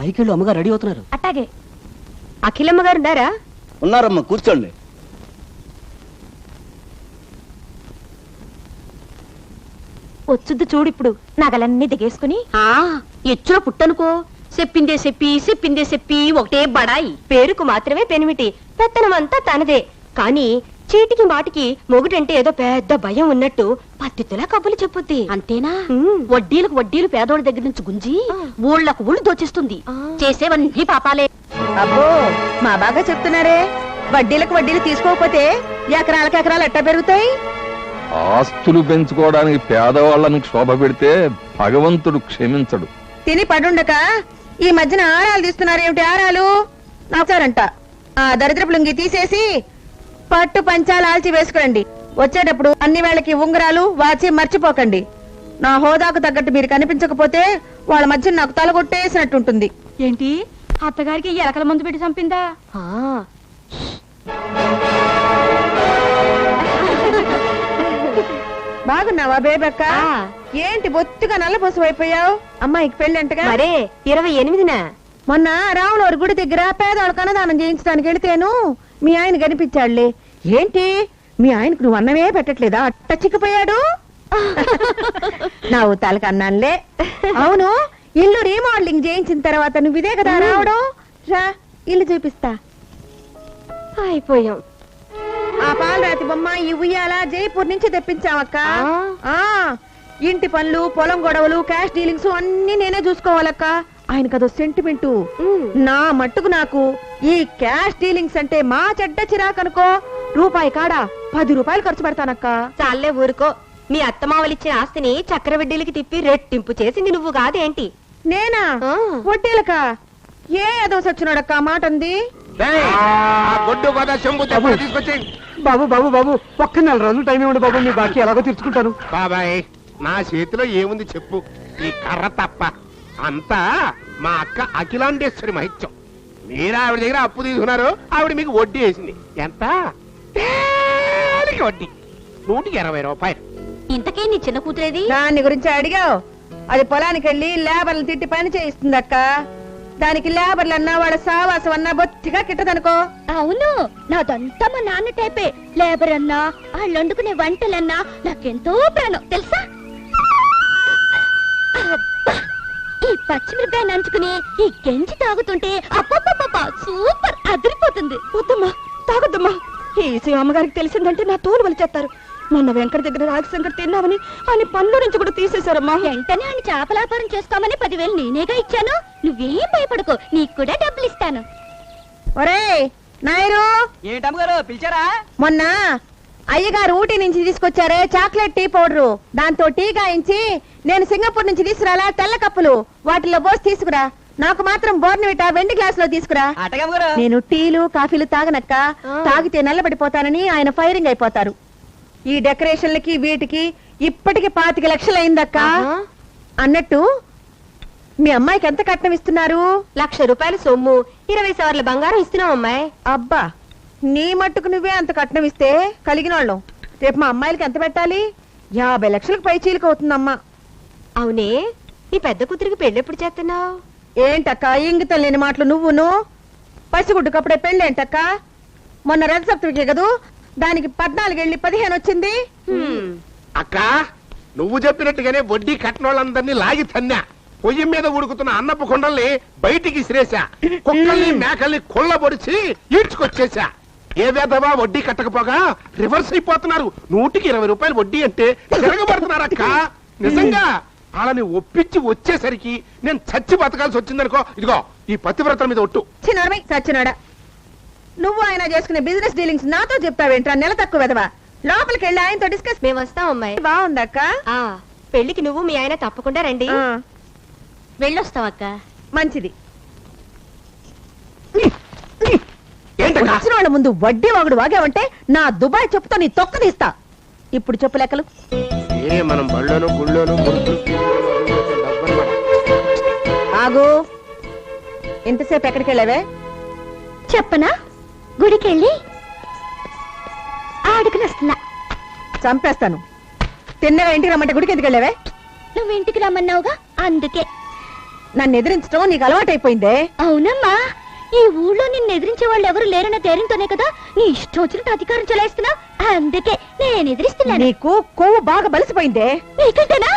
పైకి వెళ్ళు అమ్మగారు రెడీ అవుతున్నారు. అట్టాగే. అఖిలమ్మ గారు ఉన్నారా? ఉన్నారమ్మా కూర్చోండి. వచ్చుద్దు చూడు ఇప్పుడు. నగలన్నీ దిగేసుకుని. ఆ ఎచ్చుల పుట్టనుకో. చెప్పిందే చెప్పి చెప్పిందే చెప్పి ఒకటే బడాయి. పేరుకు మాత్రమే పెనిమిటి. పెత్తనమంతా తనదే. కానీ చీటికి మాటికి మొగుడంటే ఏదో పెద్ద భయం ఉన్నట్టు పత్తితులా కబులు చెప్పుద్ది. అంతేనా. వడ్డీలకు వడ్డీలు పేదోడి దగ్గర నుంచి గుంజి. ఊళ్ళకు ఊళ్ళు దోచిస్తుంది. చేసేవన్నీ పాపాలే. అబ్బో మా బాగా చెప్తున్నారే. వడ్డీలకు వడ్డీలు తీసుకోకపోతే ఎకరాలకు ఎకరాలు ఎట్టా పెరుగుతాయి? ఆస్తులు పెంచుకోవడానికి పేదవాళ్ళని క్షోభ పెడితే భగవంతుడు క్షమించడు. తిని పడుండక ఈ మధ్యన ఆరాలు తీస్తున్నారు ఏమిటి ఆరాలు నాకుతారంట ఆ దరిద్రపు లుంగి తీసేసి పట్టు పంచాలు ఆల్చి వేసుకురండి వచ్చేటప్పుడు అన్ని వేళకి ఉంగరాలు వాచి మర్చిపోకండి. నా హోదాకు తగ్గట్టు మీరు కనిపించకపోతే వాళ్ళ మధ్య నాకు తలగొట్టేసినట్టుంటుంది. ఏంటి? అత్తగారికి ఎలకల మందు పెట్టి చంపిందా? ఆ, బాగున్నావా బేబక్క. ఏంటి బొత్తిగా నల్లపూస అయిపోయావు? అమ్మాయికి పెళ్ళంటగా మరే ఇరవై ఎనిమిదిన? మొన్న రాములవారి గుడి దగ్గర పేదవాళ్ళ కన్నదానం చేయించడానికి వెళితేను మీ ఆయన కనిపించాడులే. ఏంటి? మీ ఆయనకు నువ్వు అన్నమే పెట్టట్లేదా? అట్ట చిక్కిపోయాడు? నా ఊతాలకు అన్నానులే. అవును ఇల్లు రీమోడలింగ్ చేయించిన తర్వాత నువ్వు ఇదే కదా రావడం? రా ఇల్లు చూపిస్తా. అయిపోయాం. ఆ పాలరాతి బొమ్మ ఈ ఉయ్యాల జైపూర్ నుంచి తెప్పించావక్క. ఆ? ఇంటి పనులు పొలం గొడవలు క్యాష్ డీలింగ్స్ అన్ని నేనే చూసుకోవాలక్క. ఆయనకు అదో సెంటిమెంట్. నా మట్టుకు నాకు ఈ క్యాష్ డీలింగ్స్ అంటే మా చెడ్డ చిరాకనుకో. రూపాయి కాడా పది రూపాయలు ఖర్చు పెడతానక్క. చాలే ఊరుకో. మీ అత్తమావలిచ్చిన ఆస్తిని చక్రవడ్డీలకి తిప్పి రెట్టింపు చేసింది నువ్వు కాదేంటి? నేనా. వడ్డీలక? ఏ ఏదో సచ్చినోడక్క మాట అంది బాబు బాబు బాబు ఒక్క నెల రోజులు టైం ఇవ్వండి బాబు మీ బాకీ ఎలాగో తీర్చుకుంటాను. బాబాయ్ నా చేతిలో ఏముంది చెప్పు. ఈ కర్ర తప్ప. అంతా మా అక్క అఖిలాండేశ్వరి మహిత్యం. మీరు ఆవిడ దగ్గర అప్పు తీసుకున్నారు ఆవిడ మీకు వడ్డీ వేసింది. ఎంత? తేలిక వడ్డీ. నూటికి ఇరవై రూపాయలు. ఇంతకీ నీ చిన్న కూతురేది? దాని గురించి అడిగావు. అది పొలానికి వెళ్ళి లేబర్లు తిట్టి పని చేయిస్తుందక్క. దానికి లేబర్లు అన్నా వాళ్ళ సావాసం అన్నా బొత్తిగా కిట్టదనుకో. అవును నాదంతా మా నాన్న టైపే. లేబర్ అన్నా వాళ్ళు వండుకునే వంటలన్నా నాకెంతో ప్రాణం. తెలుసా? ఈ పచ్చిమిరపకాయ నంచుకుని ఈ గంజి తాగుతుంటే సూపర్ అదిరిపోతుంది. వద్దమ్మా తాగొద్దమ్మా. ఈ విషయం అమ్మగారికి తెలిసిందంటే నా తోలు వలిచేస్తారు. మొన్న వెంకట దగ్గర రాగి సంకటి తిన్నామని ఆయన పనుల నుంచి కూడా తీసేశారమ్మా. వెంటనే ఆయన చేపల వ్యాపారం చేసుకోమని పదివేలు నేనేగా ఇచ్చాను. నువ్వేం భయపడకు నీకు కూడా డబ్బులు ఇస్తాను ఒరే నాయరు ఏంటమ్మగారు పిలిచారా? మొన్న అయ్యగారు ఊటీ నుంచి తీసుకొచ్చారే. Chocolate tea powder. దాంతో టీ గాయించి నేను సింగపూర్ నుంచి తీసుకురాలా? తెల్ల కప్పులు. వాటిలో పోసి తీసుకురా. నాకు మాత్రం బోర్నవిటా వెండి గ్లాస్లో తీసుకురా నేను టీలు కాఫీలు తాగనక్క. తాగితే నల్లబడిపోతానని ఆయన ఫైరింగ్ అయిపోతారు. ఈ డెకరేషన్లకి వీటికి ఇప్పటికి పాతిక లక్షలు అయిందక్క. అన్నట్టు మీ అమ్మాయికి ఎంత కట్నం ఇస్తున్నారు? లక్ష రూపాయల సొమ్ము. ఇరవై సవర్ల బంగారం ఇస్తున్నాం అమ్మాయి. అబ్బా. నీ మట్టుకు నువ్వే అంత కట్నం ఇస్తే కలిగిన వాళ్ళం. రేపు మా అమ్మాయిలకి ఎంత పెట్టాలి? యాభై లక్షలకు పై చీలిక అవుతుందమ్మా. అవునే నీ పెద్ద కూతురికి పెళ్ళి ఎప్పుడు చేస్తున్నావు? ఏంటక్క ఇంగితం లేని మాటలు నువ్వును? పసిగుడ్డుకు అప్పుడే పెళ్ళేంటక్క మొన్న రథ సప్తమికి కదూ? దానికి పద్నాలుగెళ్ళి పదిహేను వచ్చింది. అక్క నువ్వు చెప్పినట్టుగానే వడ్డీ కట్టినోళ్ళందరినీ లాగి తన్నా. పొయ్యి మీద ఉడుకుతున్న అన్నపు కొండల్ని బయటికి ఇసిరేసా కుక్కల్ని మేకల్ని కొల్లబొడిచి ఈడ్చుకొచ్చేసా ఏ వేధవా వడ్డీ కట్టకపోగా రివర్స్ అయిపోతున్నారు. నూటికి ఇరవై రూపాయలు వడ్డీ అంటే తిరగబడుతున్నారక్క నిజంగా? వాళ్ళని ఒప్పించి వచ్చేసరికి నేను చచ్చి బతకాల్సి వచ్చిందనుకో ఇదిగో ఈ పతివ్రతల మీద ఒట్టు. చిన్నడమై సచ్చినాడా నువ్వు ఆయన చేసుకునే బిజినెస్ డీలింగ్స్ నాతో చెప్తావేంట్రా నెల తక్కువ వెదవా లోపలికి వెళ్ళి ఆయనతో డిస్కస్ మేము వస్తాం అమ్మాయి. బాగుందక్క ఆ పెళ్ళికి నువ్వు మీ ఆయన తప్పకుండా రండి. వెళ్ళొస్తావక్క మంచిది. ఏంటక్క? వచ్చిన వాళ్ళ ముందు వడ్డీ వాగుడు వాగావంటే నా దుబాయ్ చెప్పుతో నీ తొక్క తీస్తా. ఇప్పుడు చెప్పు లెక్కలు. ఏ మనం బళ్ళోను గుళ్ళోను మురుకులు డబ్బన్నమాట. ఆగు. ఇంతసేపు ఎక్కడికి వెళ్ళావే? చెప్పనా? గుడికెళ్ళి ఆడుకుని వస్తున్నా చంపేస్తాను. తిన్నగా ఇంటికి రమ్మంటే గుడికి ఎందుకు వెళ్ళావే? నువ్వు ఇంటికి రమ్మన్నావుగా అందుకే. నన్ను ఎదిరించడం నీకు అలవాటైపోయిందే. అవునమ్మా. ఈ ఊళ్ళో నిన్ను ఎదిరించే వాళ్ళు ఎవరు లేరన్న ధైర్యంతోనే కదా నీ ఇష్టం వచ్చినట్టు అధికారం చెలాయిస్తున్నావు అందుకే నేను ఎదిరిస్తున్నాను. నీకు కొవ్వు బాగా బలిసిపోయిందే. నీకంటేనా?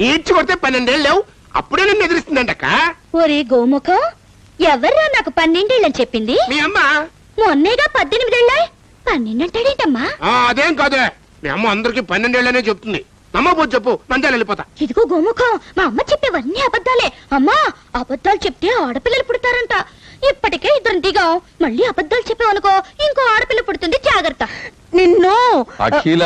ఈడ్చి కొడితే పన్నెండేళ్ళు లేవు. అప్పుడే నన్ను ఎదిరిస్తుందంటక్క. ఒరే గోముఖం ఎవర్రా నాకు పన్నెండేళ్ళని చెప్పింది? మీ అమ్మ. మొన్నేగా పద్దెనిమిదేళ్ళాయి? పన్నెండంటాడేంటమ్మా? ఆ, అదేం కాదే మీ అమ్మ అందరికి పన్నెండేళ్ళనే చెప్తుంది. నమ్మబోదు చెప్పు నంద్యాల వెళ్ళిపోతా. ఇదిగో గోముఖం మా అమ్మ చెప్పేవన్నీ అబద్ధాలే. అమ్మా అబద్ధాలు చెప్తే ఆడపిల్లలు పుడతారంట. ఇప్పటికే ఇద్దరు దిగాం. మళ్ళీ అబద్ధాలు చెప్పావనుకో ఇంకో ఆడపిల్ల పుడుతుంది జాగ్రత్త. నిన్ను అఖిల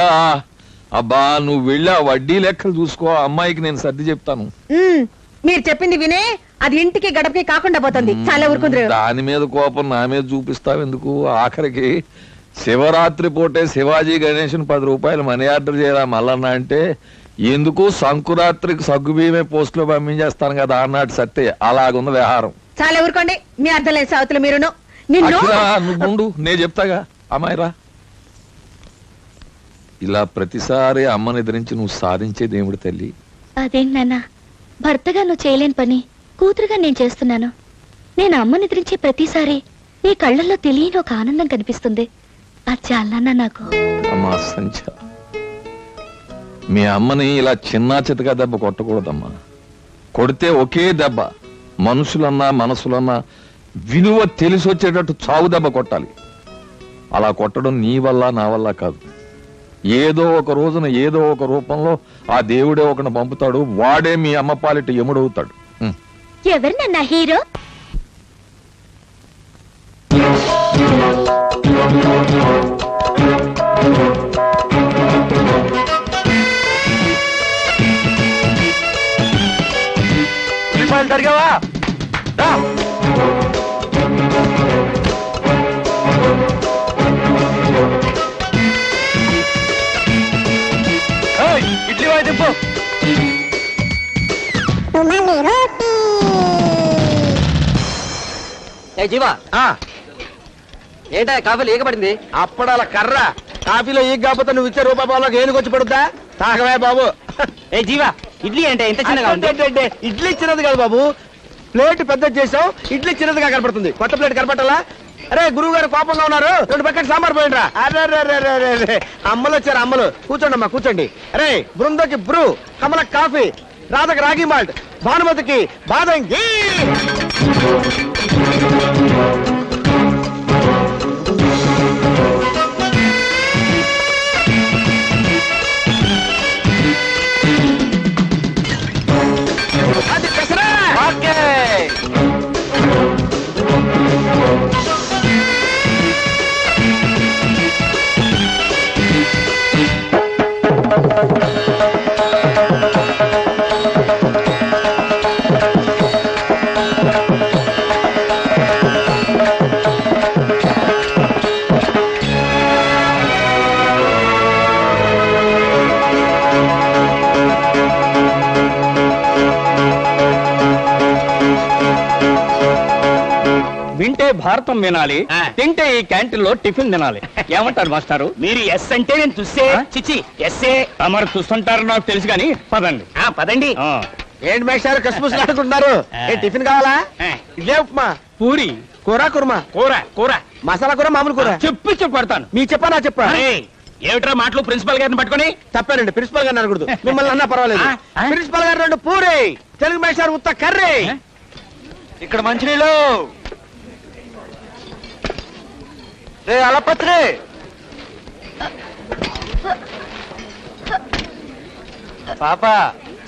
అబ్బా నువ్వు వెళ్ళి వడ్డీ లెక్కలు చూసుకో ఆ అమ్మాయికి నేను సర్ది చెప్తాను. ఉమ్, మీరు చెప్పింది వినే అది ఇంటికి గడపకి కాకుండా పోతుంది. చాలా ఊరుకుందరు దాని మీద కోపం నా మీద చూపిస్తావు ఎందుకు ఆఖరికి శివరాత్రి పూటే శివాజీ గణేషన్ పది రూపాయలు మనీ ఆర్డర్ చేయరా మల్లన్న అంటే ఎందుకు సంకురాత్రికి సగ్గు బియ్యమే పోస్టులో పంపించేస్తాను కదా అన్నట్టు సత్తే అలాగుంది వ్యవహారం. చాలా ఊరుకోండి మీ అర్థం లేదు సావతులు మీరును. నిన్ను అఖిల నువ్వు నేను చెప్తాగా. అమ్మాయి రా. ఇలా ప్రతిసారి అమ్మని ఎదిరించి నువ్వు సాధించేది ఏమిటి తల్లి. అదేంటి నాన్న? భర్తగా నువ్వు చేయలేని పని. కూతురుగా నేను చేస్తున్నాను. నేను అమ్మని ఎదిరించే ప్రతిసారి నీ కళ్ళల్లో తెలియని ఒక ఆనందం కనిపిస్తుంది. అది చాలా నాకు. అమ్మా సంచ మీ అమ్మని ఇలా చిన్నా చితగా దెబ్బ కొట్టకూడదమ్మా. కొడితే ఒకే దెబ్బ మనుషులన్నా మనసులన్నా విలువ తెలిసి వచ్చేటట్టు చావు దెబ్బ కొట్టాలి. అలా కొట్టడం నీ వల్ల నా వల్ల కాదు. ఏదో ఒక రోజున ఏదో ఒక రూపంలో ఆ దేవుడే ఒకని పంపుతాడు వాడే మీ అమ్మ పాలిట ఎముడవుతాడు ఉం. ఎవరు నన్న హీరో? ఏ జీవా? ఏంటా కాఫీలు ఏగబడింది అప్పడాల కర్ర. కాఫీలో ఈ కాకపోతే నువ్వు ఇచ్చే రూపాయి పావులోకి ఏనుకొచ్చి పడుద్దా? తాగవే బాబు. ఏ జీవా ఇడ్లీ అంటే ఇంత చిన్నగా ఉంది? అంటే ఇడ్లీ చిన్నది కాదు బాబు. ప్లేట్ పెద్ద చేసావు ఇడ్లీ చిన్నదిగా కనపడుతుంది. కొత్త ప్లేట్ కనపట్టాలా? అరే గురువు గారు కోపంగా ఉన్నారు. రెండు పక్కన సాంబార్ పోయిండ్రా. అరే అరే, అరే, అరే, అరే, అరే. అమ్మలు వచ్చారు అమ్మలు. కూర్చోండి అమ్మా కూర్చోండి. అరే బృందకి బ్రూ కమలకి కాఫీ. రాధకి రాగి మాల్ట్ భానుమతికి బాదం గీ అది పెసరా. వింటే భారతం వినాలి ఆ. తింటే ఈ క్యాంటీన్లో టిఫిన్ తినాలి. ఏమంటారు మాస్టారు? మీరు ఎస్ అంటే నేను చూస్తే ఆ? చిచి ఎస్ఏ తమరు చూస్తుంటారు నాకు తెలుసు కానీ పదండి. ఆ, పదండి. ఆ. ఏంటి మేషారు కసుపుసు ఆడుకుంటున్నారు. ఏ టిఫిన్ కావాలా? ఆ. ఇదే ఉప్మా? పూరి. కూర కుర్మా? కూర కూర. మసాలా కూర మామూలు కూర? చెప్పి చెప్పి కొడతాను మీ చెప్పా నా చెప్పా? ఏమిట్రా మాటలు ప్రిన్సిపల్ గారిని పట్టుకొని? తప్పేనండి ప్రిన్సిపల్ గారిని అనకూడదు. మిమ్మల్ని అన్నా పర్వాలేదు. ఆ? ఆ? ప్రిన్సిపల్ గారు రెండు పూరి. తెలుగు మేషారు ఉత్త కర్రీ? ఇక్కడ మంచినీళ్ళు. రే అలపత్రి! పాప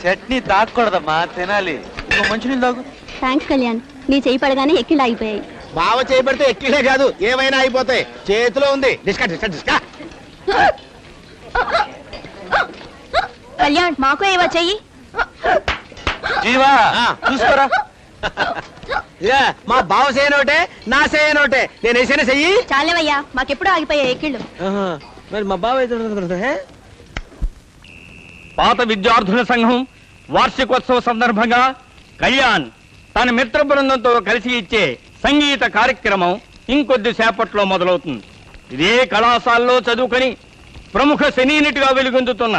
చట్నీ తాగకూడదమ్మా తినాలి. ఇంకో తాగు. థ్యాంక్స్ కళ్యాణ్ నీ చేయి పడగానే ఎక్కిళ్ళు ఆగిపోయాయి. బావ చేయబడితే ఎక్కిలే కాదు ఏమైనా అయిపోతాయి. చేతిలో ఉంది. డిస్కా డిస్కా డిస్కా. కళ్యాణ్ మాకు ఏవో చెయ్యి? జీవా ఆ. చూసుకోరా. ఇదే, మా బావ చేయనోటే నా చేయనోటే నేను వేసేనే చెయ్యి. చాలేవయ్యా మాకెప్పుడు ఆగిపోయాయి ఎక్కిళ్ళు మరి మా బావ అయితే పాత విద్యార్థుల సంఘం వార్షికోత్సవ సందర్భంగా కళ్యాణ్ తన మిత్ర బృందంతో కలిసి ఇచ్చే సంగీత కార్యక్రమం ఇంకొద్ది సేపట్లో మొదలవుతుంది. ఇదే కళాశాలలో చదువుకొని ప్రముఖ సినీ నటిగా వెలుగొందుతున్న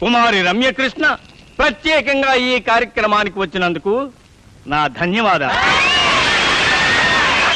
కుమారి రమ్యకృష్ణ ప్రత్యేకంగా ఈ కార్యక్రమానికి వచ్చినందుకు నా ధన్యవాదాలు.